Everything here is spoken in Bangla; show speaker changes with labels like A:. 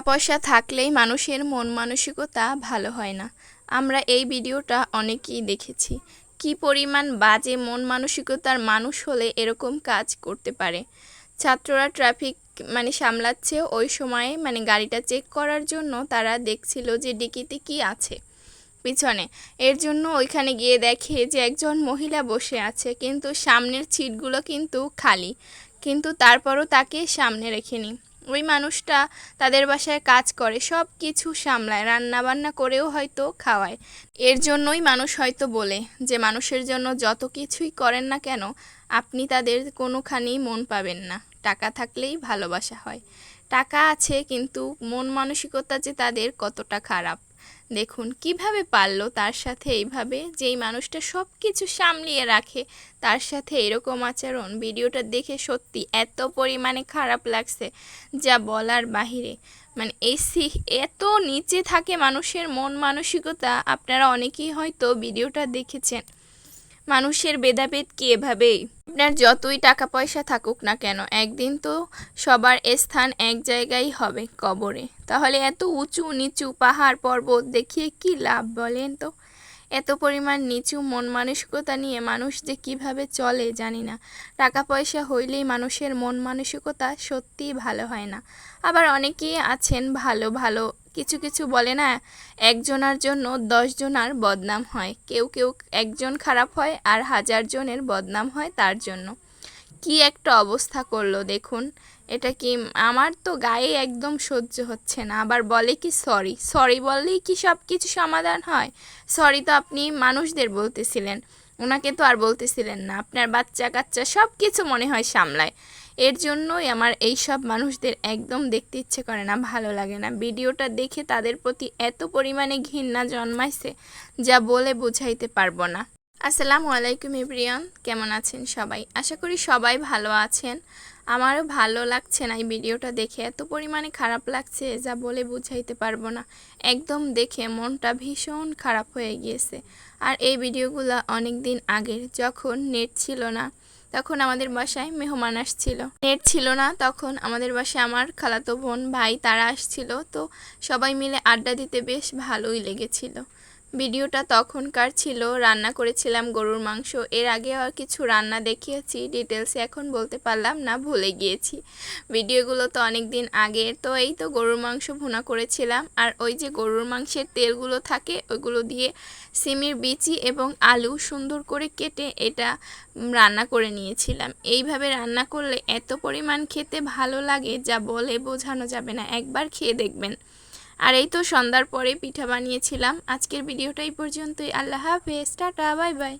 A: টাকা পয়সা থাকলেই মানুষের মন মানসিকতা ভালো হয় না। আমরা এই ভিডিওটা অনেকেই দেখেছি। কি পরিমাণ বাজে মন মানসিকতার মানুষ হলে এরকম কাজ করতে পারে? ছাত্ররা ট্রাফিক মানে সামলাচ্ছে, ওই সময়ে মানে গাড়িটা চেক করার জন্য তারা দেখছিল যে ডিকিতে কি আছে পিছনে। এর জন্য ওইখানে গিয়ে দেখে যে একজন মহিলা বসে আছে, কিন্তু সামনের সিটগুলো কিন্তু খালি। কিন্তু তারপরও তাকে সামনে রেখে রেখেনি। ওই মানুষটা তাদের বাসায় কাজ করে সব কিছু সামলায় রান্না বান্না করেও হয়তো খাওয়ায়। এর জন্যই মানুষ হয়তো বলে যে, মানুষের জন্য যত কিছুই করেন না কেন, আপনি তাদের কোনোখানেই মন পাবেন না। টাকা থাকলেই ভালোবাসা হয়। টাকা আছে, কিন্তু মন মানসিকতা যে তাদের কতটা খারাপ। দেখুন, কীভাবে পারল তার সাথে এইভাবে? যেই মানুষটা সব কিছু সামলিয়ে রাখে, তার সাথে এরকম আচরণ, ভিডিওটা দেখে সত্যি এত পরিমাণে খারাপ লাগছে যা বলার বাহিরে। মানে এই সি, এত নিচে থাকে মানুষের মন মানসিকতা, আপনারা অনেকেই হয়তো ভিডিওটা দেখেছেন। মানুষের ভেদাভেদ কি এভাবেই? আপনার যতই টাকা পয়সা থাকুক না কেন, একদিন তো সবার স্থান এক জায়গায় হবে কবরে। তাহলে এত উঁচু নিচু পাহাড় পর্বত দেখিয়ে কি লাভ বলেন তো? এত পরিমাণ নিচু মন মানসিকতা নিয়ে মানুষ যে কীভাবে চলে জানি না। টাকা পয়সা হইলেই মানুষের মন মানসিকতা সত্যিই ভালো হয় না। আবার অনেকেই আছেন ভালো ভালো কিছু কিছু বলে না, একজনার জন্য দশজনার বদনাম হয়। কেউ কেউ একজন খারাপ হয় আর হাজার জনের বদনাম হয় তার জন্য। কি একটা অবস্থা করল দেখুন। এটা কি আমার তো গায়ে একদম সহ্য হচ্ছে না। আবার বলে কি সরি সরি বললেই কি সব কিছু সমাধান হয়? সরি তো আপনি মানুষদের বলতেছিলেন। ওনাকে তো আর বলতেছিলেন না। আপনার বাচ্চা কাচ্চা সব কিছু মনে হয় সামলায়। এর জন্যই আমার এই সব মানুষদের একদম দেখতে ইচ্ছে করে না, ভালো লাগে না। ভিডিওটা দেখে তাদের প্রতি এত পরিমাণে ঘৃণা জন্মাইছে যা বলে বোঝাইতে পারব না। আসসালামু আলাইকুম ইব্রিয়ান কেমন আছেন সবাই? আশা করি সবাই ভালো আছেন। আমারও ভালো লাগছে না এই ভিডিওটা দেখে, এত পরিমাণে খারাপ লাগছে যা বলে বুঝাইতে পারব না। একদম দেখে মনটা ভীষণ খারাপ হয়ে গিয়েছে। আর এই ভিডিওগুলো অনেক দিন আগের, যখন নেট ছিল না তখন আমাদের বাসায় মেহমান আসছিল। নেট ছিল না তখন আমাদের বাসায় আমার খালাতো বোন, ভাই, তারা আসছিল। তো সবাই মিলে আড্ডা দিতে বেশ ভালোই লেগেছিল। ভিডিওটা তখনকার ছিল, রান্না করেছিলাম গরুর মাংস। এর আগে আর কিছু রান্না দেখিয়েছি ডিটেলসে এখন বলতে পারলাম না, ভুলে গিয়েছি। ভিডিওগুলো তো অনেক দিন আগের, তো এই তো গরুর মাংস ভুনা করেছিলাম। আর ওই যে গরুর মাংসের তেলগুলো থাকে, ওইগুলো দিয়ে সিমের বিচি এবং আলু সুন্দর করে কেটে এটা রান্না করে নিয়েছিলাম। এইভাবে রান্না করলে এত পরিমাণ খেতে ভালো লাগে, যা বলে বোঝানো যাবে না। একবার খেয়ে দেখবেন। আর এই তো সন্ধ্যার পরে পিঠা বানিয়েছিলাম। আজকের ভিডিওটাই পর্যন্তই। আল্লাহ হাফেজ। Tata, bye bye.